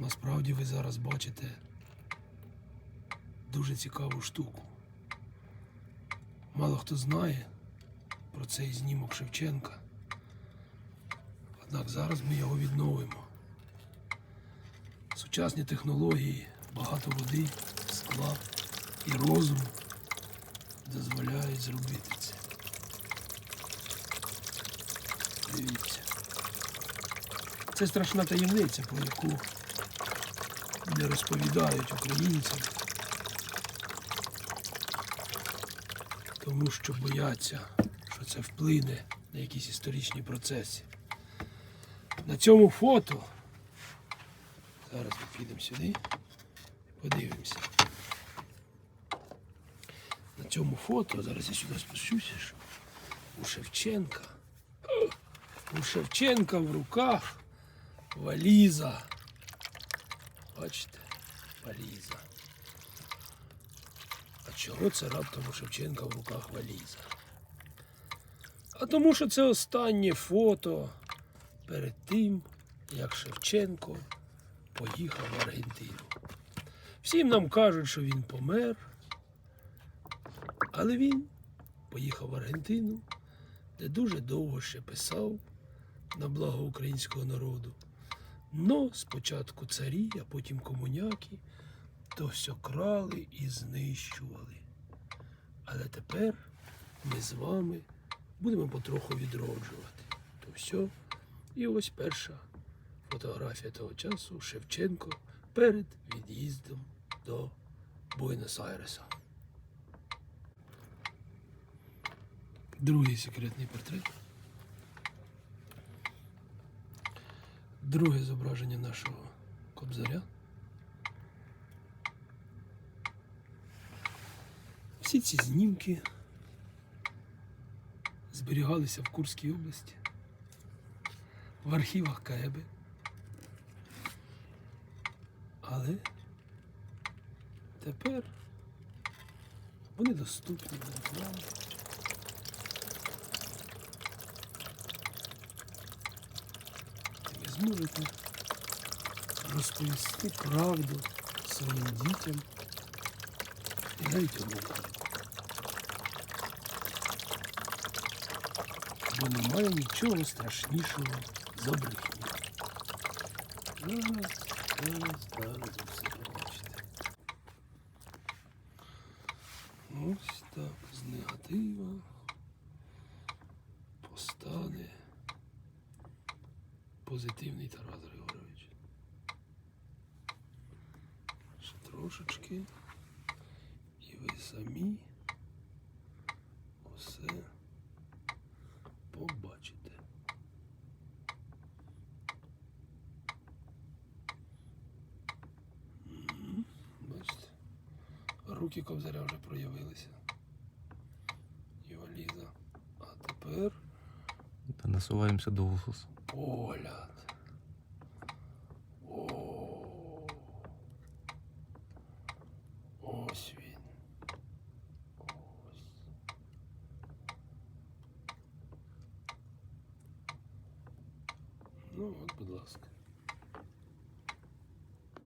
Насправді ви зараз бачите дуже цікаву штуку. Мало хто знає про цей знімок Шевченка. Однак зараз ми його відновимо. Сучасні технології, багато води, скла і розуму дозволяють зробити це. Дивіться. Це страшна таємниця, про яку не розповідають українцям. Тому що бояться, що це вплине на якісь історичні процеси. На цьому фото. Зараз ми підемо сюди подивимося. На цьому фото, зараз я сюди спущуся, що у Шевченка. У Шевченка в руках валіза. Бачите? Валіза. А чого це раптом у Шевченка в руках валіза? А тому що це останнє фото перед тим, як Шевченко поїхав в Аргентину. Всім нам кажуть, що він помер, але він поїхав в Аргентину, де дуже довго ще писав на благо українського народу. Но спочатку царі, а потім комуняки то все крали і знищували. Але тепер ми з вами будемо потроху відроджувати. То все. І ось перша фотографія того часу Шевченко перед від'їздом до Буенос-Айреса. Другий секретний портрет. Друге зображення нашого кобзаря. Всі ці знімки зберігалися в Курській області, в архівах КАЕБи. Але тепер вони доступні для нам. І ви зможете розповісти правду своїм дітям і навіть онукам. Бо немає нічого страшнішого за брехню. Зараз, зараз, зараз все побачите. Ось так з негатива позитивний Тарас Григорович. Ще трошечки. І ви самі усе побачите. Бачите? Руки кобзаря вже проявилися. І валіза. А тепер Та насуваємося до уксусу. Погляд. О. Ось він. Ось. Ну, от, будь.